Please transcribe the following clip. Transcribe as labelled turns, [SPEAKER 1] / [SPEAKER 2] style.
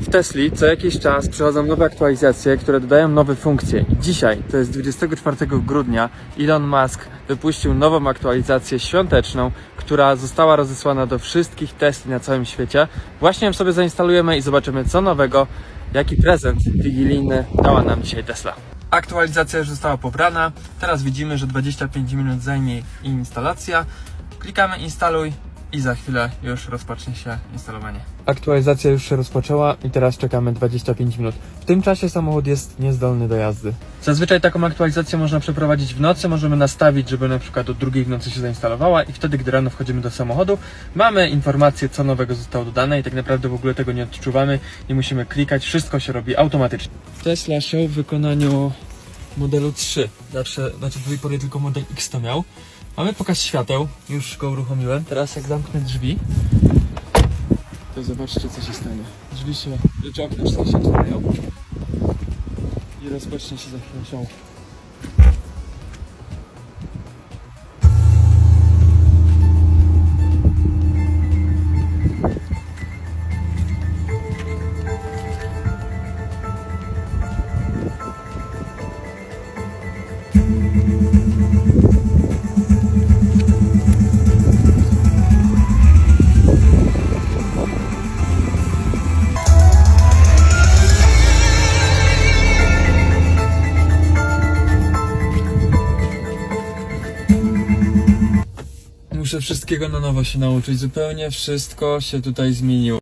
[SPEAKER 1] W Tesli co jakiś czas przychodzą nowe aktualizacje, które dodają nowe funkcje. Dzisiaj, to jest 24 grudnia, Elon Musk wypuścił nową aktualizację świąteczną, która została rozesłana do wszystkich Tesli na całym świecie. Właśnie ją sobie zainstalujemy i zobaczymy co nowego, jaki prezent wigilijny dała nam dzisiaj Tesla. Aktualizacja już została pobrana. Teraz widzimy, że 25 minut zajmie instalacja. Klikamy instaluj i za chwilę już rozpocznie się instalowanie. Aktualizacja już się rozpoczęła i teraz czekamy 25 minut. W tym czasie samochód jest niezdolny do jazdy. Zazwyczaj taką aktualizację można przeprowadzić w nocy. Możemy nastawić, żeby na przykład o drugiej w nocy się zainstalowała i wtedy, gdy rano wchodzimy do samochodu, mamy informację, co nowego zostało dodane i tak naprawdę w ogóle tego nie odczuwamy. Nie musimy klikać, wszystko się robi automatycznie. Tesla Show w wykonaniu modelu 3. Zawsze, znaczy do tej pory tylko model X to miał. Mamy pokaz świateł, już go uruchomiłem. Teraz jak zamknę drzwi, to zobaczcie co się stanie. Drzwi się, czy okna się otwierają i rozpocznie się za chwilę Muszę wszystkiego na nowo się nauczyć. Zupełnie wszystko się tutaj zmieniło.